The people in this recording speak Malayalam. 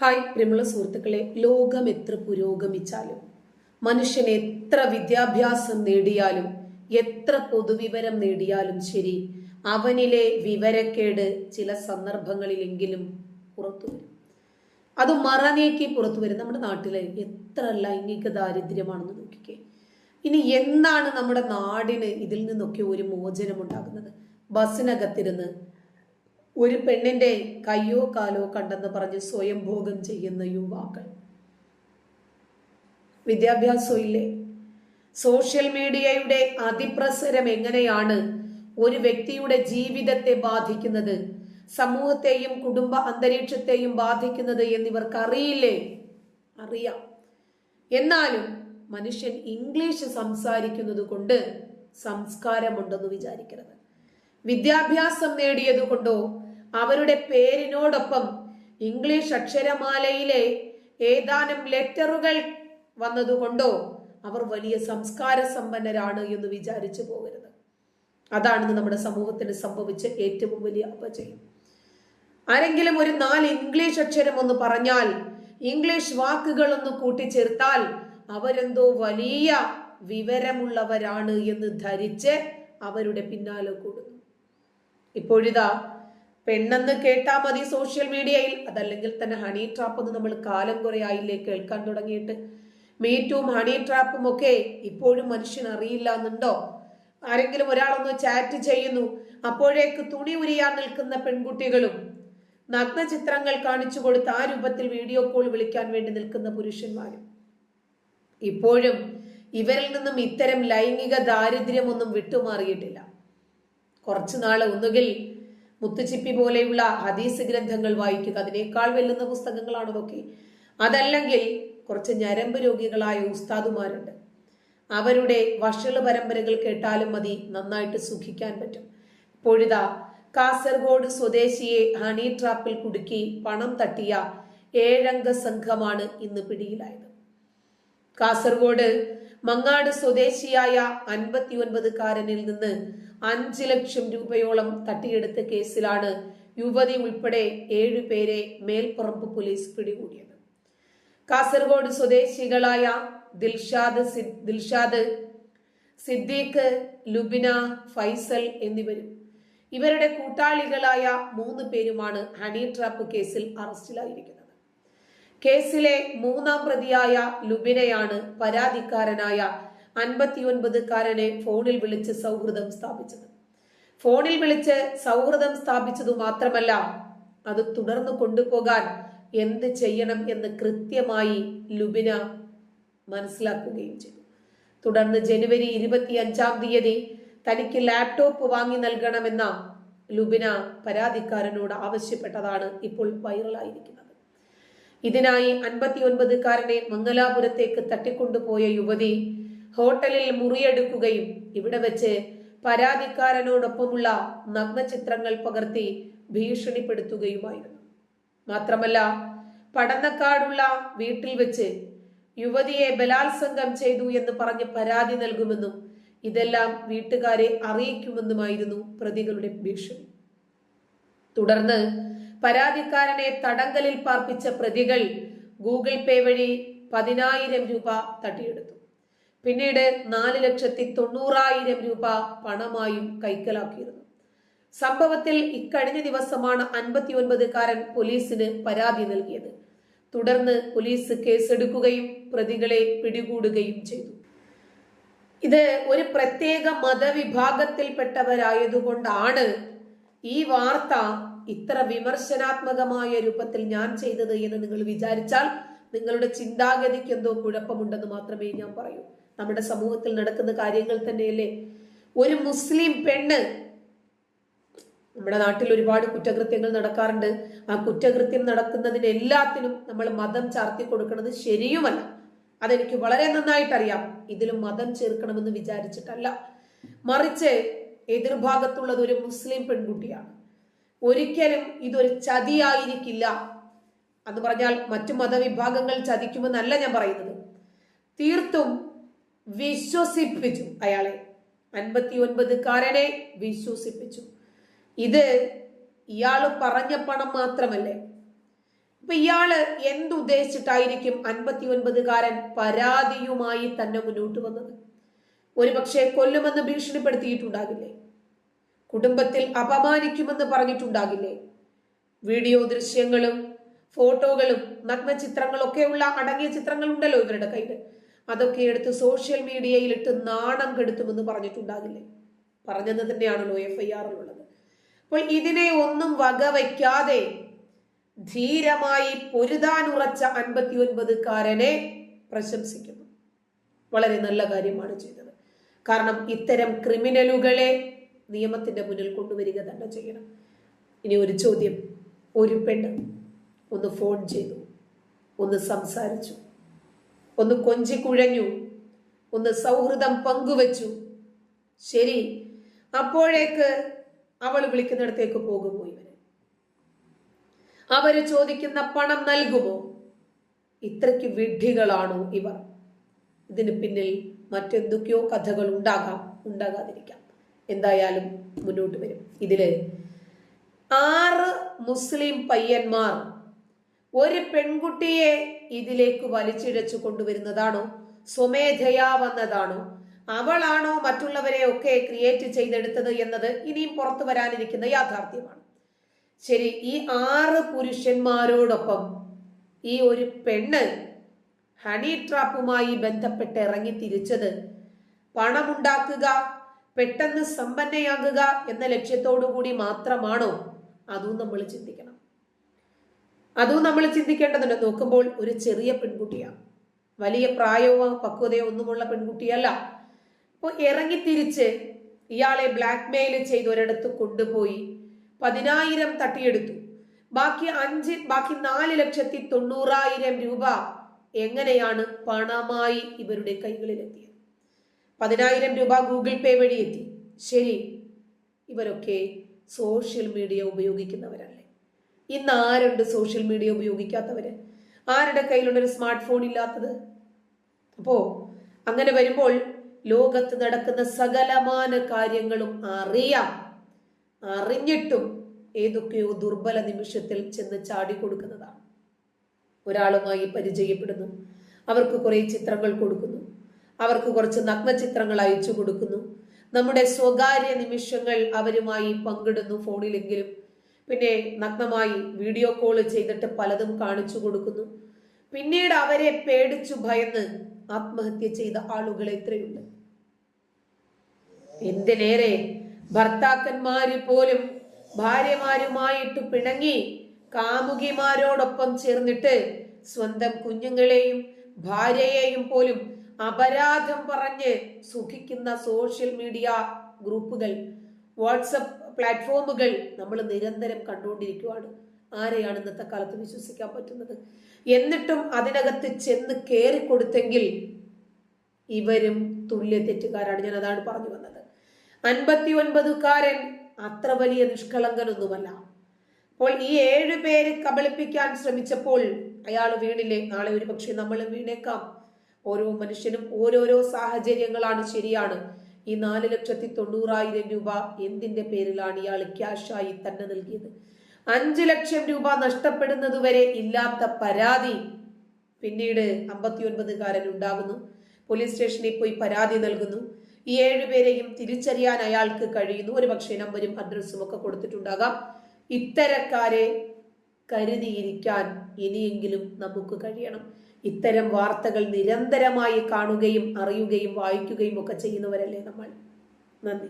ഹായ് പ്രിയമുള്ള സുഹൃത്തുക്കളെ ലോകം എത്ര പുരോഗമിച്ചാലും മനുഷ്യൻ എത്ര വിദ്യാഭ്യാസം നേടിയാലും എത്ര പൊതുവിവരം നേടിയാലും ശരി അവനിലെ വിവരക്കേട് ചില സന്ദർഭങ്ങളിലെങ്കിലും പുറത്തു വരും. അത് മറനീക്കി പുറത്തു വരും. നമ്മുടെ നാട്ടിലെ എത്ര ലൈംഗിക ദാരിദ്ര്യമാണെന്ന് നോക്കിക്കേ. ഇനി എന്താണ് നമ്മുടെ നാടിന് ഇതിൽ നിന്നൊക്കെ ഒരു മോചനം ഉണ്ടാകുന്നത് ബസ്സിനകത്തിരുന്ന് ഒരു പെണ്ണിന്റെ കയ്യോ കാലോ കണ്ടെന്ന് പറഞ്ഞ് സ്വയം ഭോഗം ചെയ്യുന്ന യുവാക്കൾ. വിദ്യാഭ്യാസം ഇല്ലേ സോഷ്യൽ മീഡിയയുടെ അതിപ്രസരം എങ്ങനെയാണ് ഒരു വ്യക്തിയുടെ ജീവിതത്തെ ബാധിക്കുന്നത്? സമൂഹത്തെയും കുടുംബ അന്തരീക്ഷത്തെയും ബാധിക്കുന്നത് എന്നിവർക്ക് അറിയില്ലേ അറിയാം. എന്നാലും മനുഷ്യൻ ഇംഗ്ലീഷ് സംസാരിക്കുന്നത് കൊണ്ട് സംസ്കാരമുണ്ടെന്ന് വിചാരിക്കരുത്. വിദ്യാഭ്യാസം നേടിയത് കൊണ്ടോ അവരുടെ പേരിനോടൊപ്പം ഇംഗ്ലീഷ് അക്ഷരമാലയിലെ ഏതാനും ലെറ്ററുകൾ വന്നതുകൊണ്ടോ അവർ വലിയ സംസ്കാര സമ്പന്നരാണ് എന്ന് വിചാരിച്ചു പോകരുത്. അതാണ് നമ്മുടെ സമൂഹത്തിന് സംഭവിച്ച ഏറ്റവും വലിയ അപജയം. ആരെങ്കിലും ഒരു നാല് ഇംഗ്ലീഷ് അക്ഷരം ഒന്ന് പറഞ്ഞാൽ ഇംഗ്ലീഷ് വാക്കുകൾ ഒന്ന് കൂട്ടിച്ചേർത്താൽ അവരെന്തോ വലിയ വിവരമുള്ളവരാണ് എന്ന് ധരിച്ച് അവരുടെ പിന്നാലെ കൂടുന്നു. ഇപ്പോഴിതാ പെണ്ണെന്ന് കേട്ടാ മതി സോഷ്യൽ മീഡിയയിൽ. അതല്ലെങ്കിൽ തന്നെ ഹണി ട്രാപ്പ് എന്ന് നമ്മൾ കാലം കുറെ ആയില്ലേ കേൾക്കാൻ തുടങ്ങിയിട്ട്. മീറ്റും ഹണി ട്രാപ്പും ഒക്കെ ഇപ്പോഴും മനുഷ്യൻ അറിയില്ല എന്നുണ്ടോ ആരെങ്കിലും ഒരാളൊന്ന് ചാറ്റ് ചെയ്യുന്നു. അപ്പോഴേക്ക് തുണി ഉരിയാൻ നിൽക്കുന്ന പെൺകുട്ടികളും നഗ്ന ചിത്രങ്ങൾ കാണിച്ചു കൊടുത്ത് ആ രൂപത്തിൽ വീഡിയോ കോൾ വിളിക്കാൻ വേണ്ടി നിൽക്കുന്ന പുരുഷന്മാരും. ഇപ്പോഴും ഇവരിൽ നിന്നും ഇത്തരം ലൈംഗിക ദാരിദ്ര്യമൊന്നും വിട്ടുമാറിയിട്ടില്ല. കുറച്ചു നാൾ ഒന്നുകിൽ മുത്തുച്ചിപ്പി പോലെയുള്ള ഹദീസ് ഗ്രന്ഥങ്ങൾ വായിക്കുക അതിനേക്കാൾ വെല്ലുന്ന പുസ്തകങ്ങളാണ് അതൊക്കെ അതല്ലെങ്കിൽ കുറച്ച് ഞരമ്പ് രോഗികളായ ഉസ്താദുമാരുണ്ട്. അവരുടെ വഷള പരമ്പരകൾ കേട്ടാലും മതി നന്നായിട്ട് സുഖിക്കാൻ പറ്റും. പൊഴുത കാസർഗോഡ് സ്വദേശിയെ ഹണി ട്രാപ്പിൽ കുടുക്കി പണം തട്ടിയ ഏഴംഗ സംഘമാണ് ഇന്ന് പിടിയിലായത്. കാസർഗോഡ് മങ്ങാട് സ്വദേശിയായ അൻപത്തിയൊൻപതുകാരനിൽ നിന്ന് അഞ്ച് ലക്ഷം രൂപയോളം തട്ടിയെടുത്ത കേസിലാണ് യുവതി ഉൾപ്പെടെ ഏഴുപേരെ മേൽപ്പറമ്പ് പോലീസ് പിടികൂടിയത്. കാസർഗോഡ് സ്വദേശികളായ ദിൽഷാദ് ദിൽഷാദ് സിദ്ദീഖ് ലുബിന ഫൈസൽ എന്നിവരും. ഇവരുടെ കൂട്ടാളികളായ മൂന്ന് പേരുമാണ് ഹണി ട്രാപ്പ് കേസിൽ അറസ്റ്റിലായിരിക്കുന്നത്. കേസിലെ മൂന്നാം പ്രതിയായ ലുബിനെയാണ് പരാതിക്കാരനായ അൻപത്തിയൊൻപതുകാരനെ ഫോണിൽ വിളിച്ച് സൗഹൃദം സ്ഥാപിച്ചത്. ഫോണിൽ വിളിച്ച് സൗഹൃദം സ്ഥാപിച്ചതു മാത്രമല്ല അത് തുടർന്ന് കൊണ്ടുപോകാൻ എന്ത് ചെയ്യണം എന്ന് കൃത്യമായി ലുബിന മനസ്സിലാക്കുകയും ചെയ്തു. തുടർന്ന് ജനുവരി ഇരുപത്തി അഞ്ചാം തീയതി തനിക്ക് ലാപ്ടോപ്പ് വാങ്ങി നൽകണമെന്ന ലുബിന പരാതിക്കാരനോട് ആവശ്യപ്പെട്ടതാണ് ഇപ്പോൾ വൈറലായിരിക്കുന്നത്. ഇതിനായി അൻപത്തിയൊൻപതുകാരനെ മംഗലാപുരത്തേക്ക് തട്ടിക്കൊണ്ടുപോയ യുവതി ഹോട്ടലിൽ മുറിയെടുക്കുകയും ഇവിടെ വെച്ച് പരാതിക്കാരനോടൊപ്പമുള്ള നഗ്നചിത്രങ്ങൾ പകർത്തി ഭീഷണിപ്പെടുത്തുകയുമായിരുന്നു. മാത്രമല്ല പടന്നക്കാടുള്ള വീട്ടിൽ വെച്ച് യുവതിയെ ബലാത്സംഗം ചെയ്തു എന്ന് പറഞ്ഞ് പരാതി നൽകുമെന്നും ഇതെല്ലാം വീട്ടുകാരെ അറിയിക്കുമെന്നുമായിരുന്നു പ്രതികളുടെ ഭീഷണി. തുടർന്ന് പരാതിക്കാരനെ തടങ്കലിൽ പാർപ്പിച്ച പ്രതികൾ ഗൂഗിൾ പേ വഴി പതിനായിരം രൂപ തട്ടിയെടുത്തു. പിന്നീട് നാല് ലക്ഷത്തി തൊണ്ണൂറായിരം രൂപ പണമായും കൈക്കലാക്കിയിരുന്നു. സംഭവത്തിൽ ഇക്കഴിഞ്ഞ ദിവസമാണ് അൻപത്തിയൊൻപതുകാരൻ പോലീസിന് പരാതി നൽകിയത്. തുടർന്ന് പോലീസ് കേസെടുക്കുകയും പ്രതികളെ പിടികൂടുകയും ചെയ്തു. ഇത് ഒരു പ്രത്യേക മതവിഭാഗത്തിൽപ്പെട്ടവരായതുകൊണ്ടാണ് ഈ വാർത്ത ഇത്ര വിമർശനാത്മകമായ രൂപത്തിൽ ഞാൻ ചെയ്തത് എന്ന് നിങ്ങൾ വിചാരിച്ചാൽ നിങ്ങളുടെ ചിന്താഗതിക്ക് എന്തോ കുഴപ്പമുണ്ടെന്ന് മാത്രമേ ഞാൻ പറയൂ. നമ്മുടെ സമൂഹത്തിൽ നടക്കുന്ന കാര്യങ്ങൾ തന്നെയല്ലേ? ഒരു മുസ്ലിം പെണ്ണ് നമ്മുടെ നാട്ടിൽ ഒരുപാട് കുറ്റകൃത്യങ്ങൾ നടക്കാറുണ്ട്. ആ കുറ്റകൃത്യം നടക്കുന്നതിന് എല്ലാത്തിനും നമ്മൾ മതം ചാർത്തി കൊടുക്കുന്നത് ശരിയുമല്ല. അതെനിക്ക് വളരെ നന്നായിട്ട് അറിയാം ഇതിലും മതം ചേർക്കണമെന്ന് വിചാരിച്ചിട്ടല്ല. മറിച്ച് എതിർഭാഗത്തുള്ളത് ഒരു മുസ്ലിം പെൺകുട്ടിയാണ്. ഒരിക്കലും ഇതൊരു ചതിയായിരിക്കില്ല. എന്ന് പറഞ്ഞാൽ മറ്റു മതവിഭാഗങ്ങൾ ചതിക്കുമെന്നല്ല ഞാൻ പറയുന്നത്. തീർത്തും വിശ്വസിപ്പിച്ചു അയാളെ. അൻപത്തി ഒൻപതുകാരനെ വിശ്വസിപ്പിച്ചു. ഇത് ഇയാൾ പറഞ്ഞ പണം മാത്രമല്ലേ? അപ്പൊ ഇയാൾ എന്തുദ്ദേശിച്ചിട്ടായിരിക്കും അൻപത്തി ഒൻപതുകാരൻ പരാതിയുമായി തന്നെ മുന്നോട്ട് വന്നത്? ഒരുപക്ഷെ കൊല്ലുമെന്ന് ഭീഷണിപ്പെടുത്തിയിട്ടുണ്ടാകില്ലേ? കുടുംബത്തിൽ അപമാനിക്കുമെന്ന് പറഞ്ഞിട്ടുണ്ടാകില്ലേ? വീഡിയോ ദൃശ്യങ്ങളും ഫോട്ടോകളും നഗ്നചിത്രങ്ങളൊക്കെ ഉള്ള അടങ്ങിയ ചിത്രങ്ങൾ ഉണ്ടല്ലോ ഇവരുടെ കയ്യിൽ അതൊക്കെ എടുത്ത് സോഷ്യൽ മീഡിയയിൽ ഇട്ട് നാണം കെടുത്തുമെന്ന് പറഞ്ഞിട്ടുണ്ടാകില്ലേ? പറഞ്ഞത് തന്നെയാണല്ലോ എഫ് ഐ ആറിലുള്ളത് അപ്പോൾ ഇതിനെ ഒന്നും വകവയ്ക്കാതെ ധീരമായി പൊരുതാനുറച്ച അൻപത്തി ഒൻപതുകാരനെ പ്രശംസിക്കുന്നു. വളരെ നല്ല കാര്യമാണ് ചെയ്തത്. കാരണം ഇത്തരം ക്രിമിനലുകളെ നിയമത്തിന്റെ മുന്നിൽ കൊണ്ടുവരിക തന്നെ ചെയ്യണം. ഇനി ഒരു ചോദ്യം. ഒരു പെണ്ണ് ഒന്ന് ഫോൺ ചെയ്തു. ഒന്ന് സംസാരിച്ചു. ഒന്ന് കൊഞ്ചി കുഴഞ്ഞു. ഒന്ന് സൗഹൃദം പങ്കുവച്ചു. ശരി. അപ്പോഴേക്ക് അവൾ വിളിക്കുന്നിടത്തേക്ക് പോകുമോ ഇവർ അവർ ചോദിക്കുന്ന പണം നൽകുമോ? ഇത്രയ്ക്ക് വിഡ്ഢികളാണോ ഇവർ? ഇതിന് പിന്നിൽ മറ്റെന്തൊക്കെയോ കഥകൾ ഉണ്ടാകാം. ഉണ്ടാകാതിരിക്കാം. എന്തായാലും മുന്നോട്ട് വരും. ഇതിൽ ആറ് മുസ്ലിം പയ്യന്മാർ ഒരു പെൺകുട്ടിയെ ഇതിലേക്ക് വലിച്ചിഴച്ചു കൊണ്ടുവരുന്നതാണോ? സ്വമേധയാ വന്നതാണോ? അവളാണോ മറ്റുള്ളവരെ ഒക്കെ ക്രിയേറ്റ് ചെയ്തെടുത്തത് എന്നത് ഇനിയും പുറത്തു വരാനിരിക്കുന്ന യാഥാർത്ഥ്യമാണ്. ശരി ഈ ആറ് പുരുഷന്മാരോടൊപ്പം ഈ ഒരു പെണ്ണ് ഹണി ട്രാപ്പുമായി ബന്ധപ്പെട്ട് ഇറങ്ങി തിരിച്ചത് പണമുണ്ടാക്കുക പെട്ടെന്ന് സമ്പന്നയാകുക എന്ന ലക്ഷ്യത്തോടു കൂടി മാത്രമാണോ അതും നമ്മൾ ചിന്തിക്കണം. അതും നമ്മൾ ചിന്തിക്കേണ്ടതുണ്ട്. നോക്കുമ്പോൾ ഒരു ചെറിയ പെൺകുട്ടിയാണ് വലിയ പ്രായമോ പക്വതയോ ഒന്നുമുള്ള പെൺകുട്ടിയല്ല. അപ്പോൾ ഇറങ്ങി തിരിച്ച് ഇയാളെ ബ്ലാക്ക് മെയിൽ ചെയ്ത് ഒരിടത്ത് കൊണ്ടുപോയി പതിനായിരം തട്ടിയെടുത്തു. ബാക്കി അഞ്ച് ബാക്കി നാല് ലക്ഷത്തി തൊണ്ണൂറായിരം രൂപ എങ്ങനെയാണ് പണമായി ഇവരുടെ കൈകളിലെത്തിയത്? പതിനായിരം രൂപ ഗൂഗിൾ പേ വഴി എത്തി. ശരി ഇവരൊക്കെ സോഷ്യൽ മീഡിയ ഉപയോഗിക്കുന്നവരല്ലേ? ഇന്ന് ആരുണ്ട് സോഷ്യൽ മീഡിയ ഉപയോഗിക്കാത്തവര്? ആരുടെ കയ്യിലുള്ള ഒരു സ്മാർട്ട് ഫോൺ ഇല്ലാത്തത്? അപ്പോ അങ്ങനെ വരുമ്പോൾ ലോകത്ത് നടക്കുന്ന സകലമാന കാര്യങ്ങളും അറിയാം. അറിഞ്ഞിട്ടും ഏതൊക്കെയോ ദുർബല നിമിഷത്തിൽ ചെന്ന് ചാടിക്കൊടുക്കുന്നതാണ് ഒരാളുമായി പരിചയപ്പെടുന്നു. അവർക്ക് കുറേ ചിത്രങ്ങൾ കൊടുക്കുന്നു. അവർക്ക് കുറച്ച് നഗ്നചിത്രങ്ങൾ അയച്ചു കൊടുക്കുന്നു. നമ്മുടെ സ്വകാര്യ നിമിഷങ്ങൾ അവരുമായി പങ്കിടുന്നു ഫോണിലെങ്കിലും. പിന്നെ നഗ്നമായി വീഡിയോ കോൾ ചെയ്തിട്ട് പലതും കാണിച്ചു കൊടുക്കുന്നു. പിന്നീട് അവരെ പേടിച്ചു ഭയന്ന് ആത്മഹത്യ ചെയ്ത ആളുകൾ എത്രയുണ്ട്? എന്തിനേറെ ഭർത്താക്കന്മാര് പോലും ഭാര്യമാരുമായിട്ട് പിണങ്ങി കാമുകിമാരോടൊപ്പം ചേർന്നിട്ട് സ്വന്തം കുഞ്ഞുങ്ങളെയും ഭാര്യയെയും പോലും അപരാധം പറഞ്ഞ് സുഖിക്കുന്ന സോഷ്യൽ മീഡിയ ഗ്രൂപ്പുകൾ വാട്സപ്പ് പ്ലാറ്റ്ഫോമുകൾ നമ്മൾ നിരന്തരം കണ്ടുകൊണ്ടിരിക്കുകയാണ് ആരെയാണ് ഇന്നത്തെ കാലത്ത് വിശ്വസിക്കാൻ പറ്റുന്നത്? എന്നിട്ടും അതിനകത്ത് ചെന്ന് കയറി കൊടുത്തെങ്കിൽ ഇവരും തുല്യ തെറ്റുകാരാണ്. ഞാൻ അതാണ് പറഞ്ഞു വന്നത്. അൻപത്തി ഒൻപതുകാരൻ അത്ര വലിയ നിഷ്കളങ്കനൊന്നുമല്ല. അപ്പോൾ ഈ ഏഴ് പേര് കബളിപ്പിക്കാൻ ശ്രമിച്ചപ്പോൾ അയാൾ വീണില്ലേ? നാളെ ഒരു പക്ഷേ നമ്മൾ വീണേക്കാം. ഓരോ മനുഷ്യനും ഓരോരോ സാഹചര്യങ്ങളാണ് ശരിയാണ്. ഈ നാല് ലക്ഷത്തി തൊണ്ണൂറായിരം രൂപ എന്തിന്റെ പേരിലാണ് ഇയാൾ ക്യാഷായി തന്നെ നൽകിയത്? അഞ്ചു ലക്ഷം രൂപ നഷ്ടപ്പെടുന്നതുവരെ ഇല്ലാത്ത പരാതി പിന്നീട് അമ്പത്തി ഒൻപതുകാരൻ ഉണ്ടാകുന്നു. പോലീസ് സ്റ്റേഷനിൽ പോയി പരാതി നൽകുന്നു. ഈ ഏഴുപേരെയും തിരിച്ചറിയാൻ അയാൾക്ക് കഴിയുന്നു. ഒരു പക്ഷേ നമ്പരും അഡ്രസ്സും ഒക്കെ കൊടുത്തിട്ടുണ്ടാകാം. ഇത്തരക്കാരെ കരുതിയിരിക്കാൻ ഇനിയെങ്കിലും നമുക്ക് കഴിയണം. ഇത്തരം വാർത്തകൾ നിരന്തരമായി കാണുകയും അറിയുകയും വായിക്കുകയും ഒക്കെ ചെയ്യുന്നവരല്ലേ നമ്മൾ? നന്ദി.